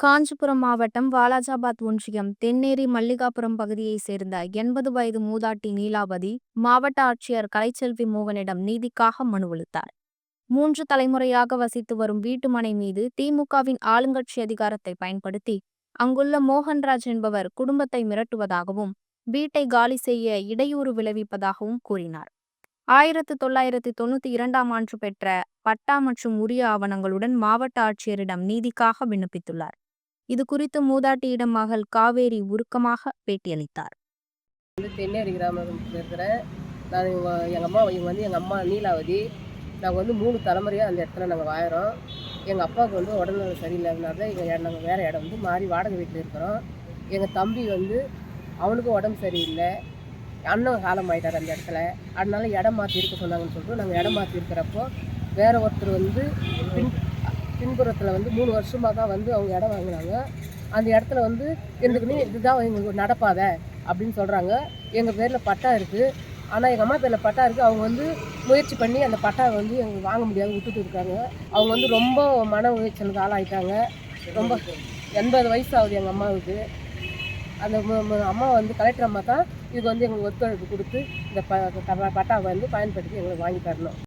காஞ்சிபுரம் மாவட்டம் வாலாஜாபாத் ஒன்றியம் தென்னேரி மல்லிகாபுரம் பகுதியைச் சேர்ந்த எண்பது வயது மூதாட்டி நீலாவதி மாவட்ட ஆட்சியர் கலைச்செல்வி மோகனிடம் நீதிக்காக மனு அளித்தார். மூன்று தலைமுறையாக வசித்து வரும் வீட்டுமனை மீது திமுகவின் ஆளுங்கட்சி அதிகாரத்தை பயன்படுத்தி அங்குள்ள மோகன்ராஜ் என்பவர் குடும்பத்தை மிரட்டுவதாகவும் வீட்டை காலி செய்ய இடையூறு விளைவிப்பதாகவும் கூறினார். ஆயிரத்து தொள்ளாயிரத்து தொண்ணூற்றி இரண்டாம் ஆண்டு பெற்ற பட்டா மற்றும் உரிய ஆவணங்களுடன் மாவட்ட ஆட்சியரிடம் நீதிக்காக விண்ணப்பித்துள்ளார். இது குறித்து மூதாட்டியிடம் மகள் காவேரி உருக்கமாக பேட்டியளித்தார். வந்து தென்னேரி கிராமத்தில் இருக்கிறேன் நான் இவங்க எங்கள் அம்மா இவங்க வந்து எங்கள் அம்மா நீலாவதி. நாங்கள் வந்து மூணு தலைமுறையாக அந்த இடத்துல நாங்கள் வாழறோம். எங்கள் அப்பாவுக்கு வந்து உடம்பு சரியில்லாதனால தான் எங்கள் நாங்கள் வேறு இடம் வந்து மாறி வாடகை வீட்டில் இருக்கிறோம். எங்கள் தம்பி வந்து அவனுக்கும் உடம்பு சரியில்லை. அண்ணன் காலம் ஆகிட்டார் அந்த இடத்துல. அதனால இடம் மாற்றி இருக்க சொன்னாங்கன்னு சொல்லிட்டு நாங்கள் இடம் மாற்றி இருக்கிறப்போ வேற ஒருத்தர் வந்து பின் பின்புறத்தில் வந்து மூணு வருஷமாக தான் வந்து அவங்க இடம் வாங்கினாங்க அந்த இடத்துல வந்து இருந்துக்குன்னு இதுதான் எங்களுக்கு நடப்பாத அப்படின்னு சொல்கிறாங்க எங்கள் பேரில் பட்டா இருக்குது ஆனால் எங்கள் அம்மா பேரில் பட்டா இருக்குது அவங்க வந்து முயற்சி பண்ணி அந்த பட்டாவை வந்து எங்களுக்கு வாங்க முடியாது விட்டுட்டு இருக்காங்க. அவங்க வந்து ரொம்ப மன உளைச்சலுக்கு ஆளாயிட்டாங்க. ரொம்ப எண்பது வயசு ஆகுது எங்கள் அம்மாவுக்கு. அந்த அம்மா வந்து கலெக்டர் அம்மா தான் இதுக்கு வந்து எங்களுக்கு ஒத்துழைப்பு கொடுத்து இந்த ப- பட்டாவை வந்து பயன்படுத்தி எங்களுக்கு வாங்கி தரணும்.